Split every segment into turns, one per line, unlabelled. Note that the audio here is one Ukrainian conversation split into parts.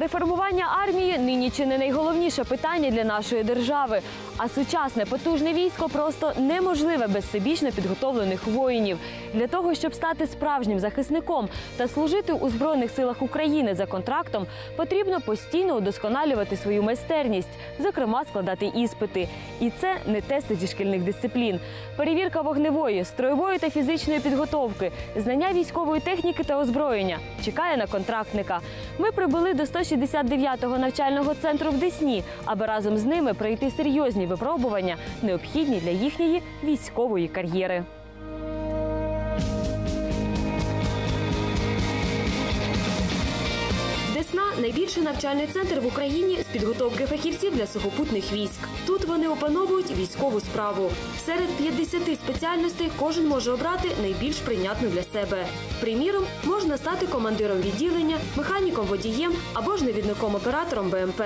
Реформування армії нині чи не найголовніше питання для нашої держави. А сучасне потужне військо просто неможливе без всебічно підготовлених воїнів. Для того, щоб стати справжнім захисником та служити у збройних силах України за контрактом, потрібно постійно удосконалювати свою майстерність, зокрема складати іспити. І це не тести зі шкільних дисциплін. Перевірка вогневої, строєвої та фізичної підготовки, знання військової техніки та озброєння чекає на контрактника. Ми прибули до 169-го навчального центру в Десні, аби разом з ними пройти серйозні випробування, необхідні для їхньої військової кар'єри. Десна найбільший навчальний центр в Україні з підготовки фахівців для сухопутних військ. Тут вони опановують військову справу. Серед 50 спеціальностей кожен може обрати найбільш прийнятну для себе. Приміром, можна стати командиром відділення, механіком водієм або ж навідником оператором БМП.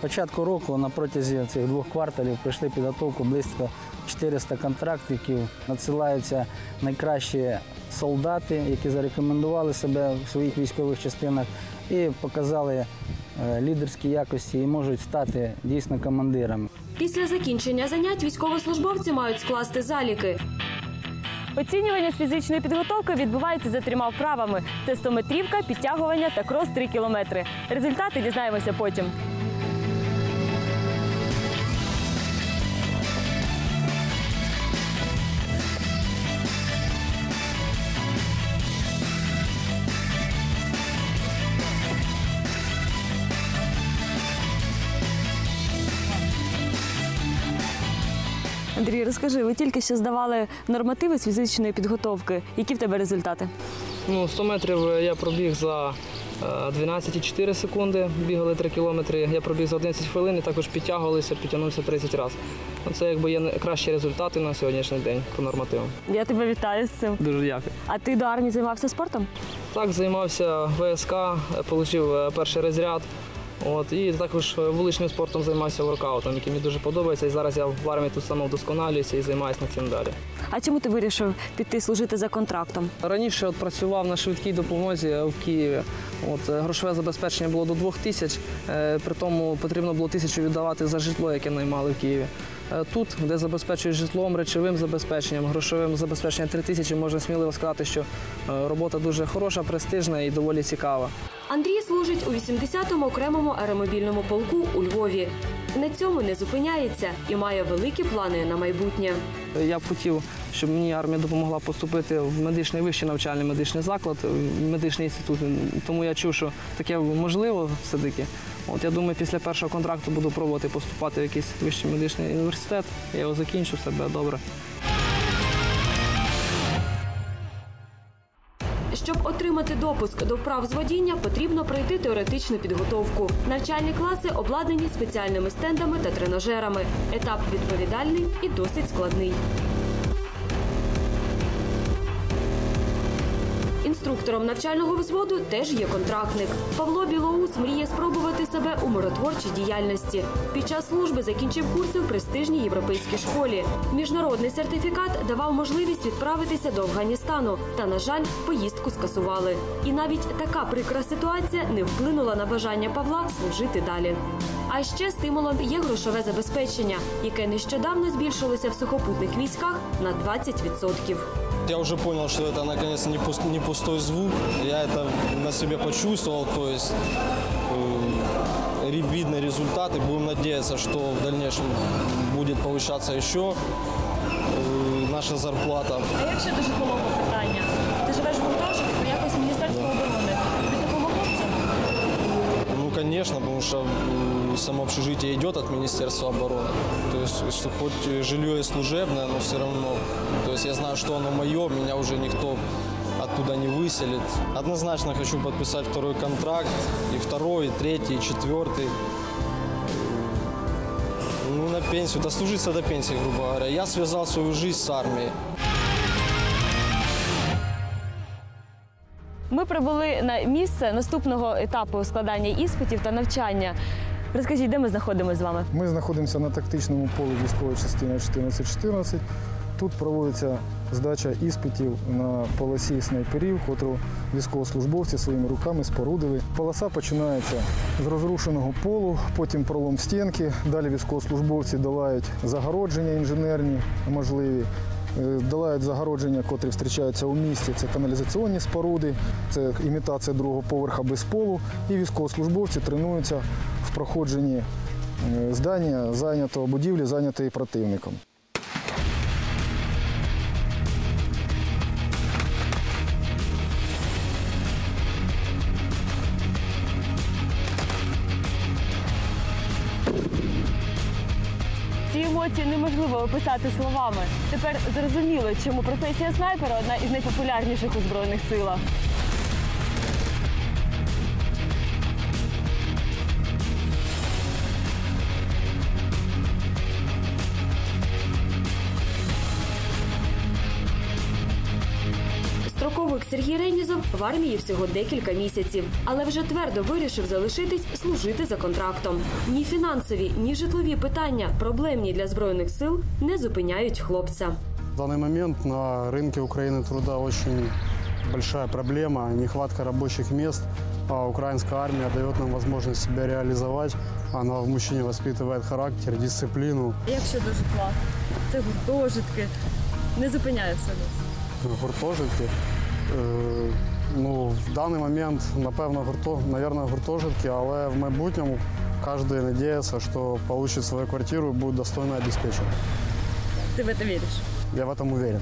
початку року на протязі цих двох кварталів пройшли підготовку близько 400 контрактників. Надсилаються найкращі солдати, які зарекомендували себе в своїх військових частинах і показали е, лідерські якості і можуть стати дійсно командирами.
Після закінчення занять військовослужбовці мають скласти заліки. Оцінювання з фізичної підготовки відбувається за трьома вправами: це 100-метрівка, підтягування та крос 3 кілометри. Результати дізнаємося потім. Андрій, розкажи, ви тільки що здавали нормативи з фізичної підготовки. Які в тебе результати?
Ну, 100 метрів я пробіг за е, 12,4 секунди, бігали 3 кілометри. Я пробіг за 11 хвилин і також підтягувалися, підтягнувся 30 разів. Це якби є кращі результати на сьогоднішній день по нормативам.
Я тебе вітаю з цим.
Дуже дякую.
А ти до армії займався спортом?
Так, займався ВСК, отримав перший розряд. От, і також вуличним спортом займаюся воркаутом, який мені дуже подобається. І зараз я в армії тут самовдосконалююся і займаюся на цим далі.
А чому ти вирішив піти служити за контрактом?
Раніше от працював на швидкій допомозі в Києві. От, е, грошове забезпечення було до двох тисяч, е, при тому потрібно було тисячу віддавати за житло, яке наймали в Києві. Е, Тут, де забезпечують житлом, речовим забезпеченням, грошовим забезпеченням 3 тисячі, можна сміливо сказати, що е, робота дуже хороша, престижна і доволі цікава.
Андрій служить у 80-му окремому аеромобільному полку у Львові. На цьому не зупиняється і має великі плани на майбутнє.
Я б хотів, щоб мені армія допомогла поступити в медичний вищий навчальний медичний заклад, в медичний інститут. Тому я чув, що таке можливо все-таки. От я думаю, після першого контракту буду пробувати поступати в якийсь вищий медичний університет. Я його закінчу, все буде добре.
Щоб отримати допуск до вправ з водіння, потрібно пройти теоретичну підготовку. Навчальні класи обладнані спеціальними стендами та тренажерами. Етап відповідальний і досить складний. Інструктором навчального взводу теж є контрактник. Павло Білоус мріє спробувати себе у миротворчій діяльності. Під час служби закінчив курси в престижній європейській школі. Міжнародний сертифікат давав можливість відправитися до Афганістану. Та, на жаль, поїздку скасували. І навіть така прикра ситуація не вплинула на бажання Павла служити далі. А ще стимулом є грошове забезпечення, яке нещодавно збільшилося в сухопутних військах на 20%.
Я уже понял, что это наконец не, пус- не пустой звук. Я это на себе почувствовал. То есть э, ре- видны результаты. Будем надеяться, что в дальнейшем будет повышаться еще э, наша зарплата.
А як щодо житлового питання? Ти живеш в гуртожитку, якось Міністерство оборони. Тобі допомогло в цьому?
Ну, конечно, потому что э, само общежитие идет от Министерства обороны. То есть, что хоть и жилье и служебное, но все равно. То есть я знаю, что оно мое, меня уже никто оттуда не выселит. Однозначно хочу подписать второй контракт, и второй, и третий, и четвертый. Ну, на пенсию, дослужиться до пенсии, грубо говоря. Я связал свою жизнь с армией.
Ми прибули на місце наступного етапу складання іспитів та навчання. Розкажіть, де ми знаходимося з вами?
Ми знаходимося на тактичному полі військової частини 1414. Тут проводиться здача іспитів на полосі снайперів, котру військовослужбовці своїми руками спорудили. Полоса починається з розрушеного полу, потім пролом стінки. Далі військовослужбовці долають загородження інженерні можливі. Е, Долають загородження, котрі зустрічаються у місті. Це каналізаційні споруди, це імітація другого поверха без полу. І військовослужбовці тренуються проходженні е, здання зайнятого будівлі, зайнятої противником.
Ці емоції неможливо описати словами. Тепер зрозуміло, чому професія снайпера одна із найпопулярніших у збройних силах. Строковик Сергій Ренізов в армії всього декілька місяців, але вже твердо вирішив залишитись служити за контрактом. Ні фінансові, ні житлові питання, проблемні для збройних сил, не зупиняють хлопця.
В данный момент на рынке Украины труда очень большая проблема, нехватка рабочих мест. А украинская армия дает нам возможность себя реализовать. Она в мужчине воспитывает характер, дисциплину.
Як щодо житла? Це гуртожитки. Не зупиняє все.
Гуртожитки. Е, ну, в даний момент, напевно, гурто, наверное, гуртожитки, але в майбутньому кожен надіється, що получит свою квартиру і буде достойно обеспечен.
Ти в це віриш?
Я в этом уверен.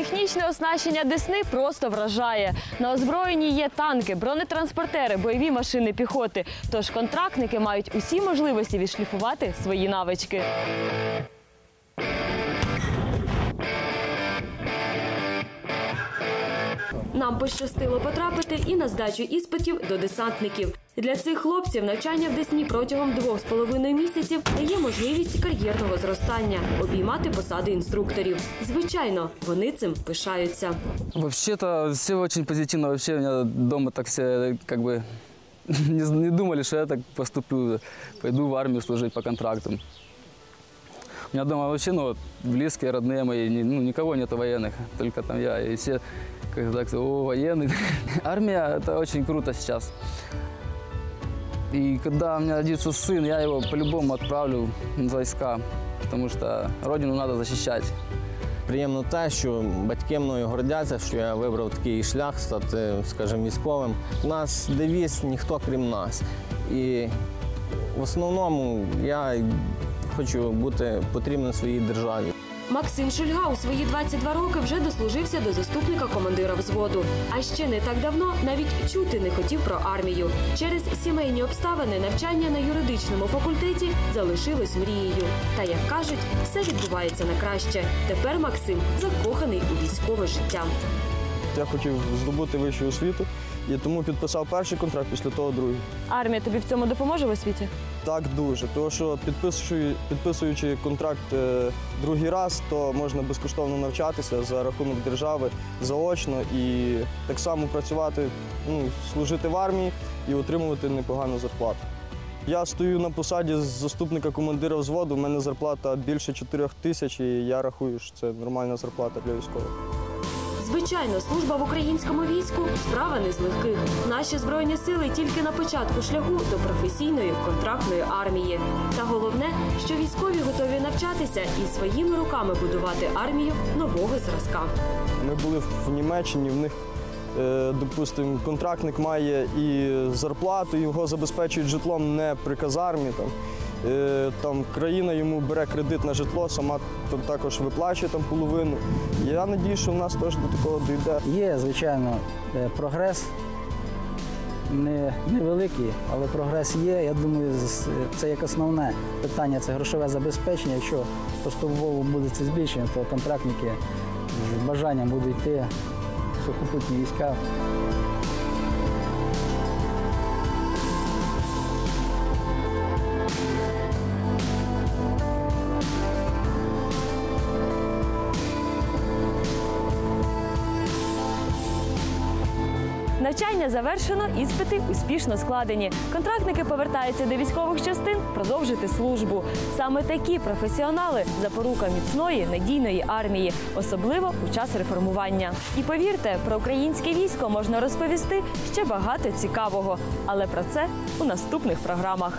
Технічне оснащення Десни просто вражає. На озброєнні є танки, бронетранспортери, бойові машини піхоти. Тож контрактники мають усі можливості відшліфувати свої навички. Нам пощастило потрапити і на здачу іспитів до десантників. Для цих хлопців навчання в Десні протягом двох з половиною місяців дає можливість кар'єрного зростання, обіймати посади інструкторів. Звичайно, вони цим пишаються.
Вообще-то все очень позитивно. Вообще у меня дома так все как бы не, з- не думали, что я так поступлю, пойду в армию служить по контрактам. У меня дома вообще, ну, вот, близкие, родные мои, ни- ну, никого нет военных, только там я. И все, как так, о, военный. Армия – это очень круто сейчас. И когда у меня родится сын, я его по-любому отправлю в войска, потому что родину надо защищать.
Приємно те, що батьки мною гордяться, що я вибрав такий шлях стати, скажімо, військовим. У нас девіз ніхто крім нас. І в основному я хочу бути потрібним своїй державі.
Максим Шульга у свої 22 роки вже дослужився до заступника командира взводу. А ще не так давно навіть чути не хотів про армію. Через сімейні обставини навчання на юридичному факультеті залишилось мрією. Та як кажуть, все відбувається на краще. Тепер Максим закоханий у військове життя.
Я хотів здобути вищу освіту і тому підписав перший контракт, після того другий.
Армія тобі в цьому допоможе в освіті?
Так дуже. Тому що підписуючи, контракт е, другий раз, то можна безкоштовно навчатися за рахунок держави заочно і так само працювати, ну, служити в армії і отримувати непогану зарплату. Я стою на посаді заступника командира взводу. У мене зарплата більше 4 тисяч, і я рахую, що це нормальна зарплата для військових.
Звичайно, служба в українському війську справа не з легких. Наші збройні сили тільки на початку шляху до професійної контрактної армії. Та головне, що військові готові навчатися і своїми руками будувати армію нового зразка.
Ми були в Німеччині, в них, е, допустимо, контрактник має і зарплату, його забезпечують житлом не при казармі. Там. Е, Там країна йому бере кредит на житло, сама там також виплачує там половину. Я надію, що в нас теж до такого дійде.
Є, звичайно, е, прогрес. Не, невеликий, але прогрес є. Я думаю, це як основне питання це грошове забезпечення. Якщо поступово буде це збільшення, то контрактники з бажанням будуть йти сухопутні війська.
Навчання завершено, іспити успішно складені. Контрактники повертаються до військових частин продовжити службу. Саме такі професіонали запорука міцної надійної армії, особливо у час реформування. І повірте, про українське військо можна розповісти ще багато цікавого, але про це у наступних програмах.